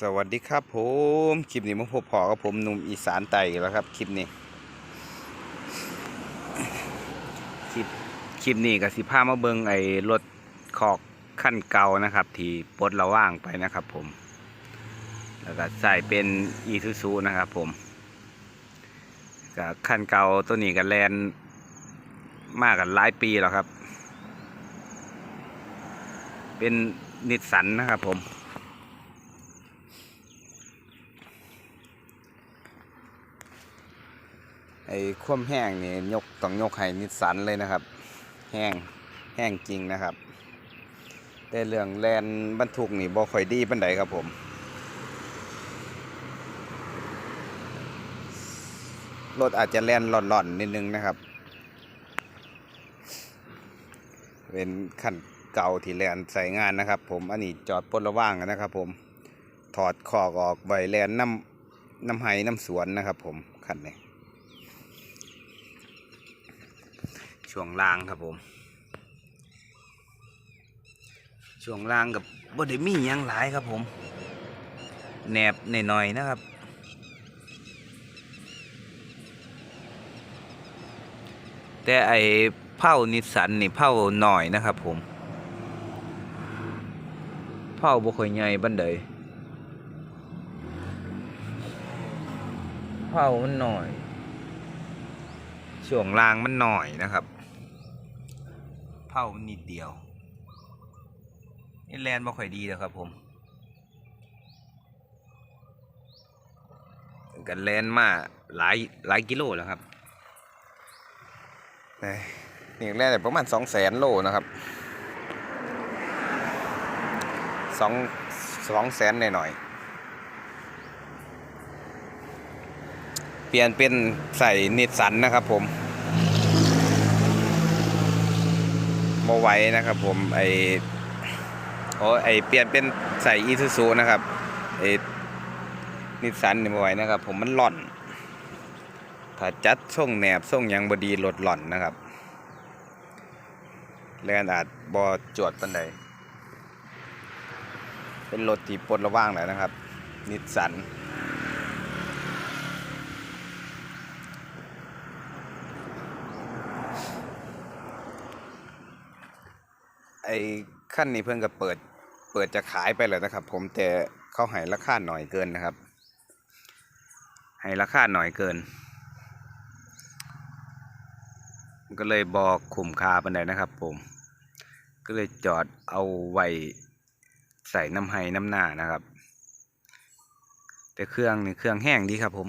สวัสดีครับผมคลิปนี้มาพบพอกับผมหนุ่มอีสานไต่แล้วครับคลิปนี้คลิปคลิปนี้กับสิพามาเบิงไอ้รถขอกขั้นเก่านะครับ ที่ปลดระว่างไปนะครับ ผม แล้วก็ใส่เป็นอีซูซูนะครับ ผมกับขั้นเก่าตัวนี้กับแลนมากกันหลายปีแล้วครับ เป็นนิสสันนะครับ ผม ไอ้คว่ำแห้งนี่ยกต้องยกให้นิสสันเลยนะครับ แห้งแห้งจริงนะครับ แต่เรื่องแลนบรรทุกนี่บ่ค่อยดีปานใดครับผมรถอาจจะแลนหล่อนๆนิดนึงนะครับ เป็นขั้นเก่าที่แลนใส่งานนะครับ ผมอันนี้จอดปลดระว่างนะครับ ผมถอดคอกออกใบแลนน้ำน้ำไห้น้ำสวนนะครับ ผมคันนี้ ช่วงล่างครับผม ช่วงล่างกับบไดมีหยังหลายครับผมแหนบหน่อยๆนะครับแต่ไอเผานิสันนี่เผาหน่อยนะครับผมเผาบ่ค่อยใหญ่บันไดเผามันหน่อย ช่วงล่างมันหน่อยนะครับ เผามันนิดเดียว นี่แลนบ่ค่อยดีแล้วครับผมกันแลนมาหลายหลายกิโลแล้วครับนี่แลนด้ประมาณสองแสนโลนะครับสองสองแสนหน่อยๆเปลี่ยนเป็นใส่นิสสันนะครับผม โมไหว้นะครับ ผมไอโอ้ไอเปลี่ยนเป็นใส่อีซูซูนะครับไอนิสสันนี่โมไหว้นะครับ ผมมันหล่อน ถ้าจัดส่งแหนบส่งยังบดีลดหล่อนนะครับแลนอาจบอจวดปันใดเป็นรถที่ปลดระว่างแล้วนะครับ นิสสัน ไอ้ขั้นนี้เพิ่งก็เปิด เปิดจะขายไปแล้วนะครับ ผมแต่เขาให้ราคาหน่อยเกินนะครับ ให้ราคาหน่อยเกิน ก็เลยบอกขุมค่าปันใดนะครับ ผม ก็เลยจอดเอาไว้ใส่น้ำไห้น้ำหน้านะครับ แต่เครื่องนี่เครื่องแห้งดีครับ ผม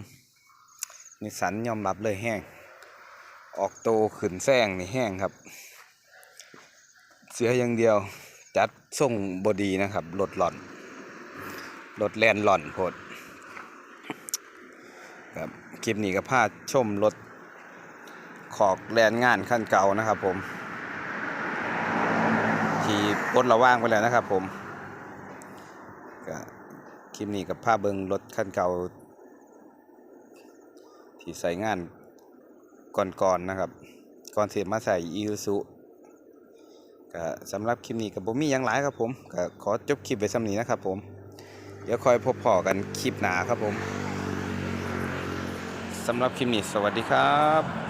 นิสสันยอมรับเลยแห้ง ออกโตขึ้นแซงนี่แห้งครับ สียอย่างเดียวจัดส่งบดีนะครับรถหล่อนรถแลนหล่อนโพดครับคลิปนี้ก็พาชมรถขอกแลนงานขั้นเก่านะครับผมที่ปลดระว่างไปแล้วนะครับผมก็คลิปนี้กับพาเบิงรถขั้นเก่า ที่ใส่งานก่อนๆนะครับ ก่อนเสียมาใส่อีซู ก็สำหรับคลิปนี้กับผมมีอยังหลายครับผมก็ขอจบคลิปไว้สำนี้นะครับผม เดี๋ยวคอยพบพอกันคลิปหนาครับผมสำหรับคลิปนี้สวัสดีครับ